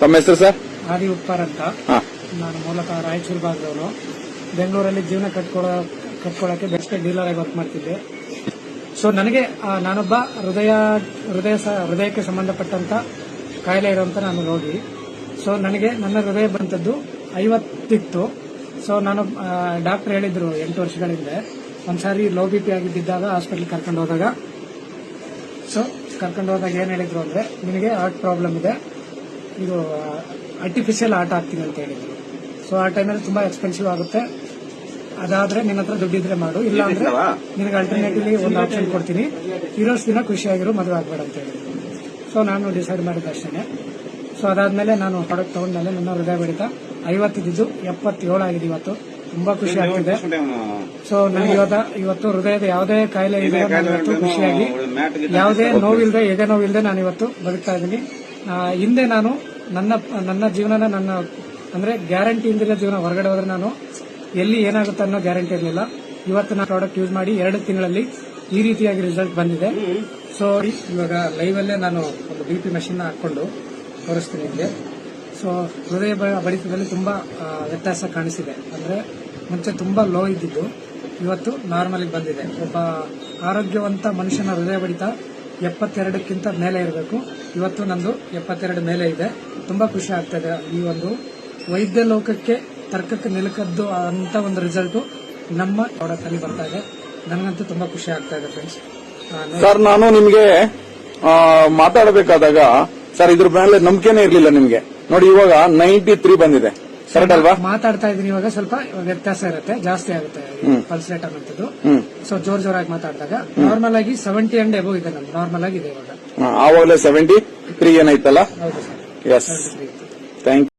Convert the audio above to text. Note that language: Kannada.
ತಮ್ಮ ಹೆಸರು ಸರ್? ಆದಿ ಉಪ್ಪಾರ್ ಅಂತ. ನಾನು ಮೂಲತಃ ರಾಯಚೂರು ಭಾಗದವರು ಬೆಂಗಳೂರಲ್ಲಿ ಜೀವನ ಕಟ್ಕೊಳ್ಳೋ ಕಟ್ಕೊಳ್ಳೋಕೆ ಬೆಸ್ಟ್ ಡೀಲರ್ ಆಗಿ ವರ್ಕ್ ಮಾಡ್ತಿದ್ದೆ. ಸೊ ನನಗೆ ನಾನೊಬ್ಬ ಹೃದಯ ಹೃದಯ ಹೃದಯಕ್ಕೆ ಸಂಬಂಧಪಟ್ಟಂತ ಕಾಯಿಲೆ ಇರುವಂತ ನಾನು ರೋಗಿ. ಸೊ ನನಗೆ ನನ್ನ ಹೃದಯ ಬಂತದ್ದು ಐವತ್ತಿತ್ತು. ಸೊ ನಾನು ಡಾಕ್ಟರ್ ಹೇಳಿದ್ರು ಎಂಟು ವರ್ಷಗಳ ಹಿಂದೆ ಒಂದ್ಸಾರಿ ಲೋ ಬಿ ಪಿ ಆಗಿದ್ದಾಗ ಹಾಸ್ಪಿಟಲ್ ಕರ್ಕೊಂಡು ಹೋದಾಗ. ಸೊ ಕರ್ಕೊಂಡು ಹೋದಾಗ ಏನ್ ಹೇಳಿದ್ರು ಅಂದ್ರೆ ನಿನಗೆ ಹಾರ್ಟ್ ಪ್ರಾಬ್ಲಮ್ ಇದೆ. ಇದು ಆರ್ಟಿಫಿಷಿಯಲ್ ಆರ್ಟ್ ಆಗ್ತೀನಿ ಅಂತ ಹೇಳಿದ್ರು. ಸೊ ಆ ಟೈಮಲ್ಲಿ ತುಂಬಾ ಎಕ್ಸ್ಪೆನ್ಸಿವ್ ಆಗುತ್ತೆ. ಅದಾದ್ರೆ ನಿನ್ನ ಹತ್ರ ದುಡ್ಡಿದ್ರೆ ಮಾಡು. ಇಲ್ಲ ಅಂದ್ರೆ ನಿನಗೆ ಅಲ್ಟರ್ನೇಟಿವ್ಲಿ ಒಂದು ಆಪ್ಷನ್ ಕೊಡ್ತೀನಿ. ಇರೋಷ್ಟು ದಿನ ಖುಷಿಯಾಗಿರೋ ಮದುವೆ ಆಗ್ಬೇಡ ಅಂತ ಹೇಳಿದ್ರು. ಸೊ ನಾನು ಡಿಸೈಡ್ ಮಾಡಿದ ಅಷ್ಟೇ ಸೊ ಅದಾದ್ಮೇಲೆ ನಾನು ಪ್ರಾಡಕ್ಟ್ ತಗೊಂಡ್ಮೇಲೆ ನನ್ನ ಹೃದಯ ಬಡಿತ ಐವತ್ತಿದ್ದು ಎಪ್ಪತ್ತೇಳು ಆಗಿದೆ ಇವತ್ತು. ತುಂಬಾ ಖುಷಿ ಆಗ್ತಿದೆ. ಸೊ ನನಗೆ ಇವತ್ತ ಇವತ್ತು ಹೃದಯದ ಯಾವುದೇ ಕಾಯಿಲೆ ಇದೆ ಇವತ್ತು ಖುಷಿಯಾಗಿ ಯಾವುದೇ ನೋವಿಲ್ಲದೆ ಎದೆ ನೋವಿಲ್ಲದೆ ನಾನು ಇವತ್ತು ಬದುಕ್ತಾ ಇದ್ದೀನಿ. ಹಿಂದೆ ನಾನು ನನ್ನ ನನ್ನ ಜೀವನನ ನನ್ನ, ಅಂದ್ರೆ ಗ್ಯಾರಂಟಿ ಇಂದಿರೋ ಜೀವನ ಹೊರಗಡೆ ಹೋದ್ರೆ ನಾನು ಎಲ್ಲಿ ಏನಾಗುತ್ತೆ ಅನ್ನೋ ಗ್ಯಾರಂಟಿ ಇರಲಿಲ್ಲ. ಇವತ್ತು ನಾನು ಪ್ರಾಡಕ್ಟ್ ಯೂಸ್ ಮಾಡಿ ಎರಡು ತಿಂಗಳಲ್ಲಿ ಈ ರೀತಿಯಾಗಿ ರಿಸಲ್ಟ್ ಬಂದಿದೆ. ಸೊ ಇವಾಗ ಲೈವ್ ಅಲ್ಲೇ ನಾನು ಒಂದು ಬಿ ಪಿ ಮೆಷಿನ್ ಹಾಕೊಂಡು ತೋರಿಸ್ತೀನಿ ನಿಮಗೆ. ಸೊ ಹೃದಯ ಬಡಿತದಲ್ಲಿ ತುಂಬಾ ವ್ಯತ್ಯಾಸ ಕಾಣಿಸಿದೆ. ಅಂದ್ರೆ ಮುಂಚೆ ತುಂಬಾ ಲೋ ಇದ್ದಿದ್ದು, ಇವತ್ತು ನಾರ್ಮಲ್ ಬಂದಿದೆ. ಒಬ್ಬ ಆರೋಗ್ಯವಂತ ಮನುಷ್ಯನ ಹೃದಯ ಬಡಿತ ಎಪ್ಪತ್ತೆರಡಕ್ಕಿಂತ ಮೇಲೆ ಇರಬೇಕು. ಇವತ್ತು ನಂದು ಎಪ್ಪತ್ತೆರಡು ಮೇಲೆ ಇದೆ. ತುಂಬ ಖುಷಿ ಆಗ್ತದೆ ಈ ಒಂದು ವೈದ್ಯ ಲೋಕಕ್ಕೆ, ತರ್ಕಕ್ಕೆ ನಿಲುಕದ್ದು ಅಂತ ಒಂದು ರಿಸಲ್ಟ್ ನಮ್ಮ ಪ್ರಾಡಕ್ಟ್ ಅಲ್ಲಿ ಬರ್ತಾ ಇದೆ. ನನಗಂತೂ ತುಂಬಾ ಖುಷಿ ಆಗ್ತಾ ಇದೆ ಫ್ರೆಂಡ್ಸ್ ಸರ್ ನಾನು ನಿಮಗೆ ಮಾತಾಡಬೇಕಾದಾಗ ಸರ್ ಇದ್ರ ಮೇಲೆ ನಂಬಿಕೆನೇ ಇರಲಿಲ್ಲ ನಿಮಗೆ. ನೋಡಿ, ಇವಾಗ ನೈಂಟಿ ತ್ರೀ ಬಂದಿದೆ. ಕರೆಕ್ಟ್ ಅಲ್ವಾ? ಮಾತಾಡ್ತಾ ಇದ್ದೀನಿ ಇವಾಗ ಸ್ವಲ್ಪ ವ್ಯತ್ಯಾಸ ಇರುತ್ತೆ ಜಾಸ್ತಿ ಆಗುತ್ತೆ ಪಲ್ಸ್ ರೇಟ್ ಅನ್ನೋದು. ಸೊ ಜೋರ್ ಜೋರಾಗಿ ಮಾತಾಡಿದಾಗ ನಾರ್ಮಲ್ ಆಗಿ ಸೆವೆಂಟಿ ಅಂಡ್ ಎಬೋ ಇದೆ ನಮ್ಗೆ ನಾರ್ಮಲ್ ಆಗಿ ಇದೆ ಇವಾಗ ಆವಾಗಲೇ ಸೆವೆಂಟಿ ತ್ರೀ ಏನಾಯ್ತಲ್ಲ? Yes thank